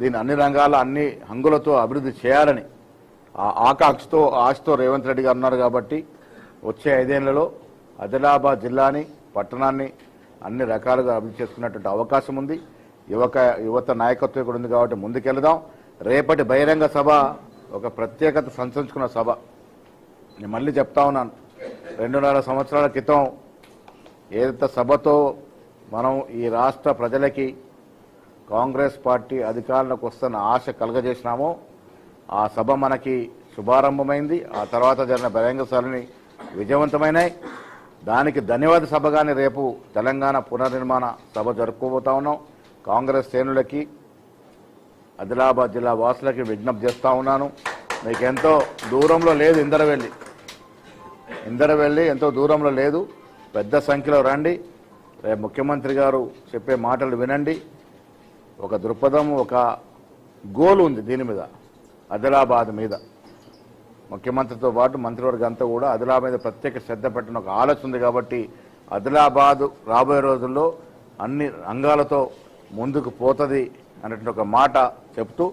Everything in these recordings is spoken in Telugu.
దీన్ని అన్ని రంగాల అన్ని హంగులతో అభివృద్ధి చేయాలని ఆ ఆకాంక్షతో ఆశతో రేవంత్ రెడ్డి గారు ఉన్నారు కాబట్టి వచ్చే ఐదేళ్ళలో ఆదిలాబాద్ జిల్లాని పట్టణాన్ని అన్ని రకాలుగా అభివృద్ధి చేసుకున్నటువంటి అవకాశం ఉంది. యువక యువత నాయకత్వం కూడా ఉంది కాబట్టి ముందుకెళ్దాం. రేపటి బహిరంగ సభ ఒక ప్రత్యేకత సంచరించుకున్న సభ. నేను మళ్ళీ చెప్తా ఉన్నాను. రెండున్నర సంవత్సరాల క్రితం ఏదైతే సభతో మనం ఈ రాష్ట్ర ప్రజలకి కాంగ్రెస్ పార్టీ అధికారంలోకి వస్తున్న ఆశ కలగజేసినామో ఆ సభ మనకి శుభారంభమైంది. ఆ తర్వాత జరిగిన బహిరంగ సభని విజయవంతమైనాయి. దానికి ధన్యవాద సభగానే రేపు తెలంగాణ పునర్నిర్మాణ సభ జరుపుకోబోతా ఉన్నాం. కాంగ్రెస్ శ్రేణులకి ఆదిలాబాద్ జిల్లా వాసులకి విజ్ఞప్తి చేస్తూ ఉన్నాను. మీకు ఎంతో దూరంలో లేదు ఇందరవెల్లి. ఇందరవెల్లి ఎంతో దూరంలో లేదు. పెద్ద సంఖ్యలో రండి. రేపు ముఖ్యమంత్రి గారు చెప్పే మాటలు వినండి. ఒక దృక్పథం ఒక గోల్ ఉంది దీని మీద ఆదిలాబాద్ మీద. ముఖ్యమంత్రితో పాటు మంత్రివర్గం అంతా కూడా ఆదిలాబాద్ మీద ప్రత్యేక శ్రద్ధ పెట్టిన ఒక ఆలోచన ఉంది కాబట్టి ఆదిలాబాద్ రాబోయే రోజుల్లో అన్ని రంగాలతో ముందుకు పోతుంది అనేటువంటి ఒక మాట చెప్తూ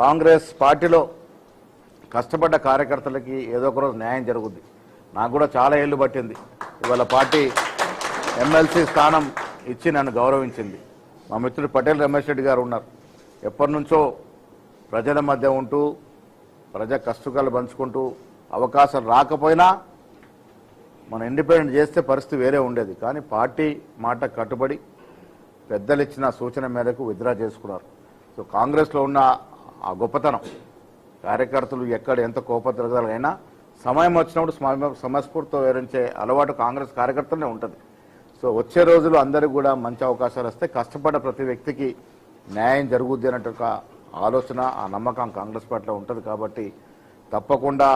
కాంగ్రెస్ పార్టీలో కష్టపడ్డ కార్యకర్తలకి ఏదో ఒక రోజు న్యాయం జరుగుద్ది. నాకు కూడా చాలా ఏళ్ళు పట్టింది. ఇవాళ పార్టీ ఎమ్మెల్సీ స్థానం ఇచ్చి నన్ను గౌరవించింది. మా మిత్రుడు పటేల్ రమేష్ రెడ్డి గారు ఉన్నారు. ఎప్పటి నుంచో ప్రజల మధ్య ఉంటూ ప్రజా కష్టకాలు పంచుకుంటూ అవకాశం రాకపోయినా మనం ఇండిపెండెంట్ చేస్తే పరిస్థితి వేరే ఉండేది. కానీ పార్టీ మాట కట్టుబడి పెద్దలు ఇచ్చిన సూచన మేరకు విత్డ్రా చేసుకున్నారు. సో కాంగ్రెస్లో ఉన్న ఆ గొప్పతనం కార్యకర్తలు ఎక్కడ ఎంత కోపద్రగలైనా సమయం వచ్చినప్పుడు స్మ- సమస్ఫూర్తితో వివరించే అలవాటు కాంగ్రెస్ కార్యకర్తలనే ఉంటుంది. సో వచ్చే రోజులు అందరికీ కూడా మంచి అవకాశాలు వస్తే కష్టపడ్డ ప్రతి వ్యక్తికి న్యాయం జరుగుద్ది అన్నట్టు ఆలోచన ఆ నమ్మకం కాంగ్రెస్ పార్టీలో ఉంటుంది కాబట్టి తప్పకుండా